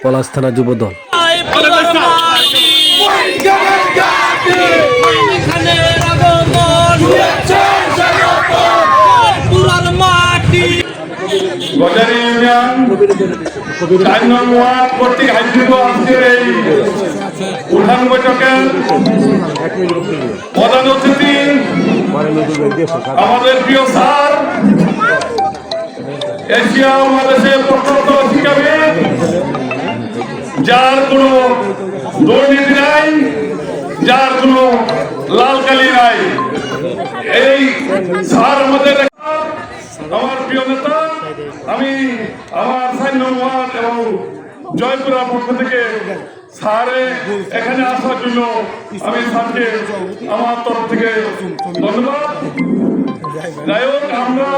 পলাশ থানা প্রধান অতিথি আমাদের প্রিয় স্যার এশিয়া মহাদেশের প্রখ্যাত শিক্ষাবিদ যার কোনো দুর্নীতি নাই যার কোনো লাল কালি নাই। এই স্যার আমাদের আমার প্রিয় নেতা, আমি আমার সাইন এবং জয়পুরা পক্ষ থেকে স্যারে এখানে আসার জন্য আমি স্যারকে আমার তরফ থেকে ধন্যবাদ। যাই হোক, আমরা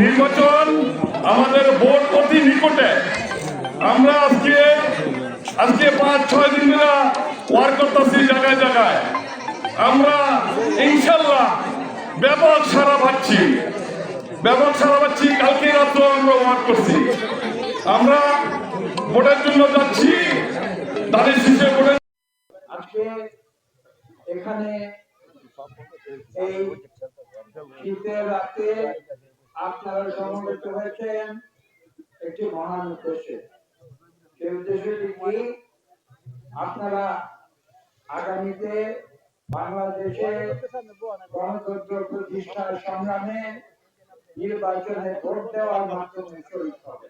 নির্বাচন আমাদের ভোট অতি নিকটে। আমরা আজকে আজকে পাঁচ ছয় দিন ওয়ার্ক করতেছি জায়গায় জায়গায়। আমরা ইনশাল্লাহ ব্যাপক সারা পাচ্ছি। ব্যাপক সারা পাচ্ছি, কালকে রাত্র আমরা ওয়ার করছি। আমরা ভোটের জন্য যাচ্ছি, তাদের শীর্ষে ভোটের এখানে এই শীতের রাতে আপনারা সমবেত হয়েছেন একটি মহান উদ্দেশ্যে। সেই উদ্দেশ্যটি কি? আপনারা আগামীতে বাংলাদেশে গণতন্ত্র প্রতিষ্ঠার সংগ্রামে নির্বাচনে ভোট দেওয়ার মাধ্যমে শহীদ হবে।